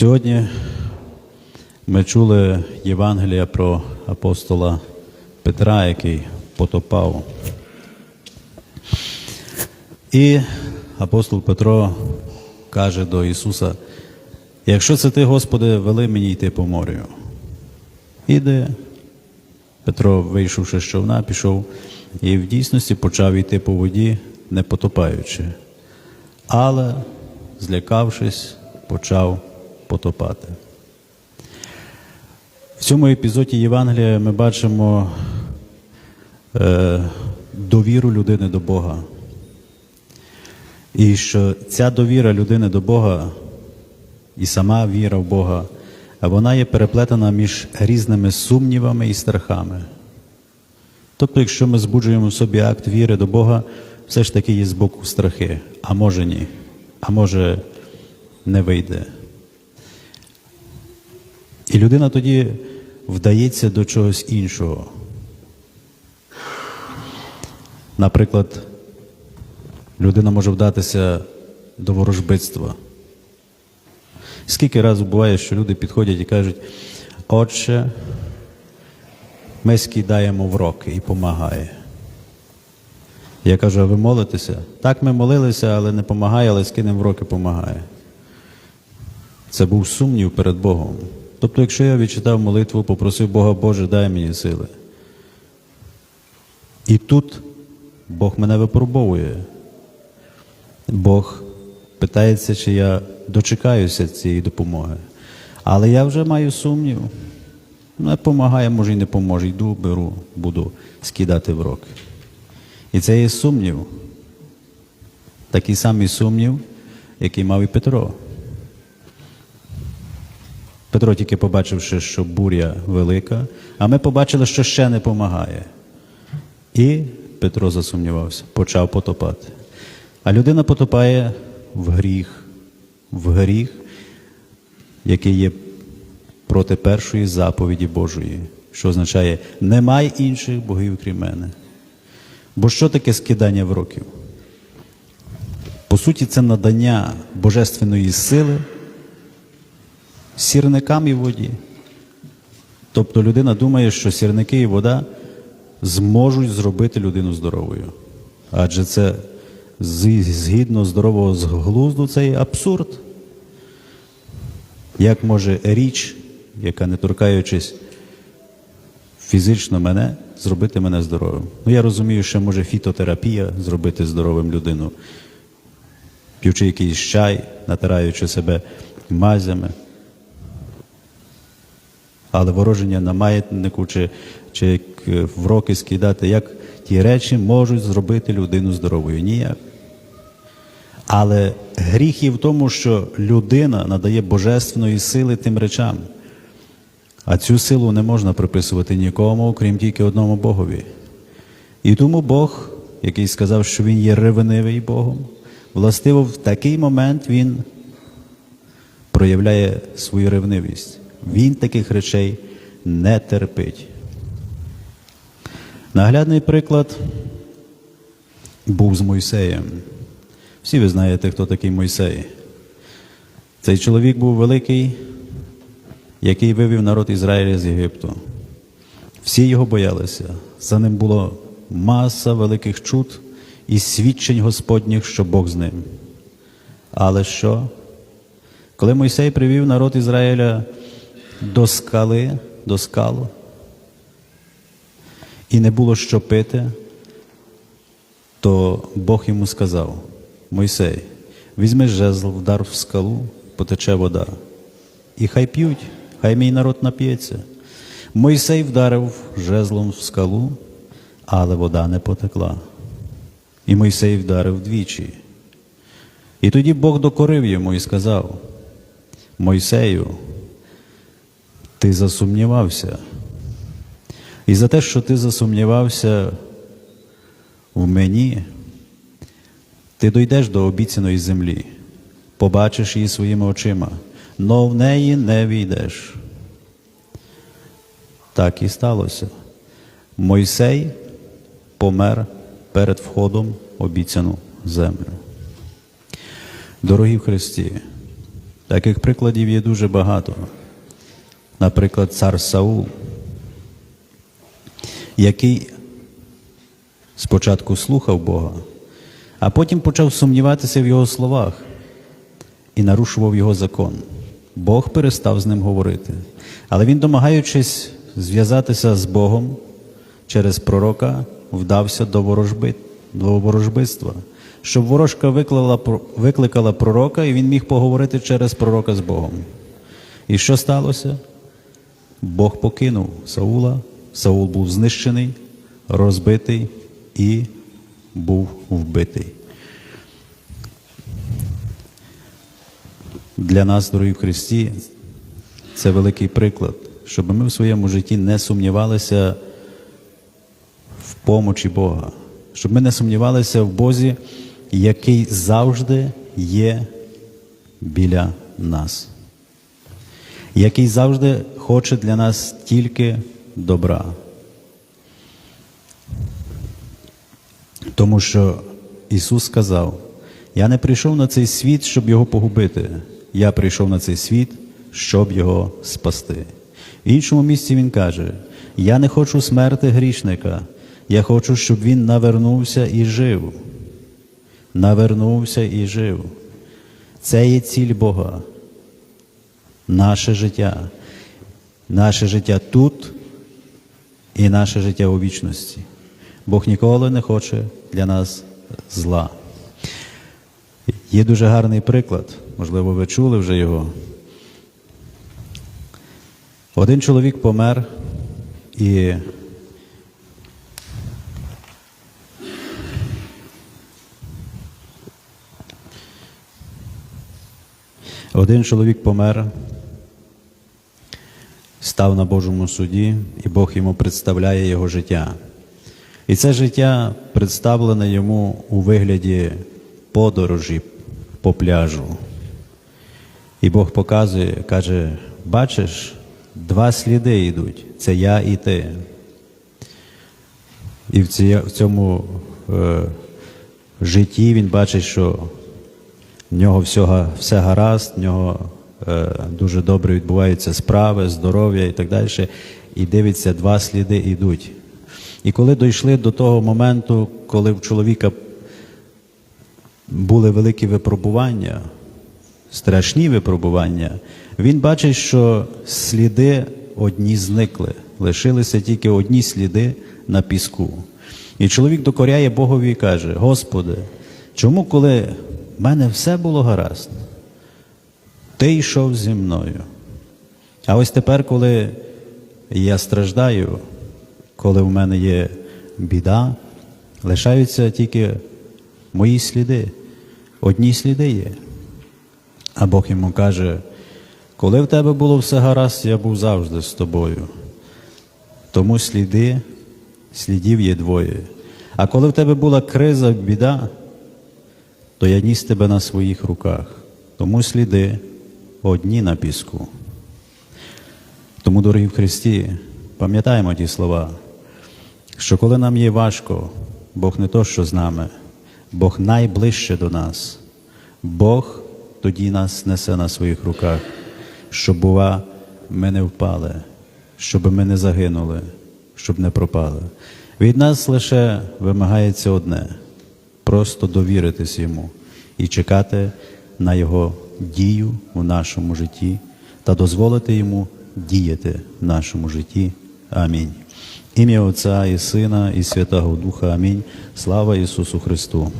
Сьогодні ми чули Євангелія про апостола Петра, який потопав. І апостол Петро каже до Ісуса: якщо це ти, Господи, вели мені йти по морю. Іди. Петро, вийшовши з човна, пішов і в дійсності почав йти по воді, не потопаючи. Але, злякавшись, почав потопати. В цьому епізоді Євангелія ми бачимо е, довіру людини до Бога. І що ця довіра людини до Бога і сама віра в Бога, вона є переплетена між різними сумнівами і страхами. Тобто, якщо ми збуджуємо в собі акт віри до Бога, все ж таки є з боку страхи, а може ні, а може не вийде. І людина тоді вдається до чогось іншого. Наприклад, людина може вдатися до ворожбитства. Скільки разів буває, що люди підходять і кажуть, отче, ми скидаємо в роки і помагає. Я кажу, а ви молитеся? Так, ми молилися, але не помагає, але скинемо в роки помагає. Це був сумнів перед Богом. Тобто, якщо я відчитав молитву, попросив Бога, Боже, дай мені сили. І тут Бог мене випробовує. Бог питається, чи я дочекаюся цієї допомоги. Але я вже маю сумнів. Не допомагає, може і не поможе. Йду, беру, буду скидати в роки. І це є сумнів. Такий самий сумнів, який мав і Петро. Петро тільки побачивши, що буря велика, а ми побачили, що ще не помагає. І Петро засумнівався, почав потопати. А людина потопає в гріх, в гріх, який є проти першої заповіді Божої, що означає, немає інших богів, крім мене. Бо що таке скидання в років? По суті, це надання божественної сили сірникам і воді. Тобто людина думає, що сірники і вода зможуть зробити людину здоровою. Адже це згідно здорового глузду, це є абсурд. Як може річ, яка не торкаючись фізично мене, зробити мене здоровим? Ну, я розумію, що може фітотерапія зробити здоровим людину, п'ючи якийсь чай, натираючи себе мазями. Але вороження на маятнику чи, чи в роки скидати, як ті речі можуть зробити людину здоровою? Ніяк. Але гріх є в тому, що людина надає божественної сили тим речам. А цю силу не можна приписувати нікому, окрім тільки одному Богові. І тому Бог, який сказав, що Він є ревнивий Богом, властиво в такий момент Він проявляє свою ревнивість. Він таких речей не терпить. Наглядний приклад був з Мойсеєм. Всі ви знаєте, хто такий Мойсей. Цей чоловік був великий, який вивів народ Ізраїля з Єгипту. Всі його боялися. За ним було маса великих чуд і свідчень Господніх, що Бог з ним. Але що? Коли Мойсей привів народ Ізраїля до скали, до скалу, і не було що пити, то Бог йому сказав: Мойсей, візьми жезл, вдар в скалу, потече вода. І хай п'ють, хай мій народ нап'ється. Мойсей вдарив жезлом в скалу, але вода не потекла. І Мойсей вдарив двічі. І тоді Бог докорив йому і сказав: Мойсею, ти засумнівався. І за те, що ти засумнівався в мені, ти дойдеш до обіцяної землі, побачиш її своїми очима, но в неї не війдеш. Так і сталося. Мойсей помер перед входом в обіцяну землю. Дорогі в Христі, Таких прикладів є дуже багато. Наприклад, цар Саул, який спочатку слухав Бога, а потім почав сумніватися в його словах і нарушував його закон. Бог перестав з ним говорити. Але він, домагаючись зв'язатися з Богом через пророка, вдався до ворожби, до ворожбитства, щоб ворожка викликала, викликала пророка, і він міг поговорити через пророка з Богом. І що сталося? Бог покинув Саула, Саул був знищений, розбитий і був вбитий. Для нас, дорогі в Христі, це великий приклад, щоб ми в своєму житті не сумнівалися в помочі Бога, щоб ми не сумнівалися в Бозі, який завжди є біля нас, який завжди хоче для нас тільки добра. Тому що Ісус сказав: Я не прийшов на цей світ, щоб його погубити. Я прийшов на цей світ, щоб його спасти. В іншому місці Він каже: Я не хочу смерти грішника, я хочу, щоб він навернувся і жив. Навернувся і жив. Це є ціль Бога. Наше життя. Наше життя тут і наше життя у вічності. Бог ніколи не хоче для нас зла. Є дуже гарний приклад, можливо, ви чули вже його. Один чоловік помер і один чоловік помер, став на Божому суді, і Бог йому представляє його життя. І це життя представлене йому у вигляді подорожі по пляжу. І Бог показує, каже: бачиш, два сліди йдуть це я і ти. І в цьому е, житті він бачить, що в нього всього, все гаразд, в нього дуже добре відбуваються справи, здоров'я і так далі. І дивиться, два сліди йдуть. І коли дійшли до того моменту, коли в чоловіка були великі випробування, страшні випробування, він бачить, що сліди одні зникли, лишилися тільки одні сліди на піску. І чоловік докоряє Богові і каже: Господи, чому, коли в мене все було гаразд, ти йшов зі мною? А ось тепер, коли я страждаю, коли в мене є біда, лишаються тільки мої сліди. Одні сліди є. А Бог йому каже, коли в тебе було все гаразд, я був завжди з тобою. Тому сліди, слідів є двоє. А коли в тебе була криза, біда, то я ніс тебе на своїх руках. Тому сліди одні на піску. Тому, дорогі в Христі, пам'ятаємо ті слова, що коли нам є важко, Бог не то, що з нами, Бог найближче до нас. Бог тоді нас несе на своїх руках, щоб, бува, ми не впали, щоб ми не загинули, щоб не пропали. Від нас лише вимагається одне просто довіритись йому і чекати на Його дію у нашому житті та дозволити йому діяти в нашому житті. Амінь. Ім'я Отця і Сина, і Святого Духа. Амінь. Слава Ісусу Христу!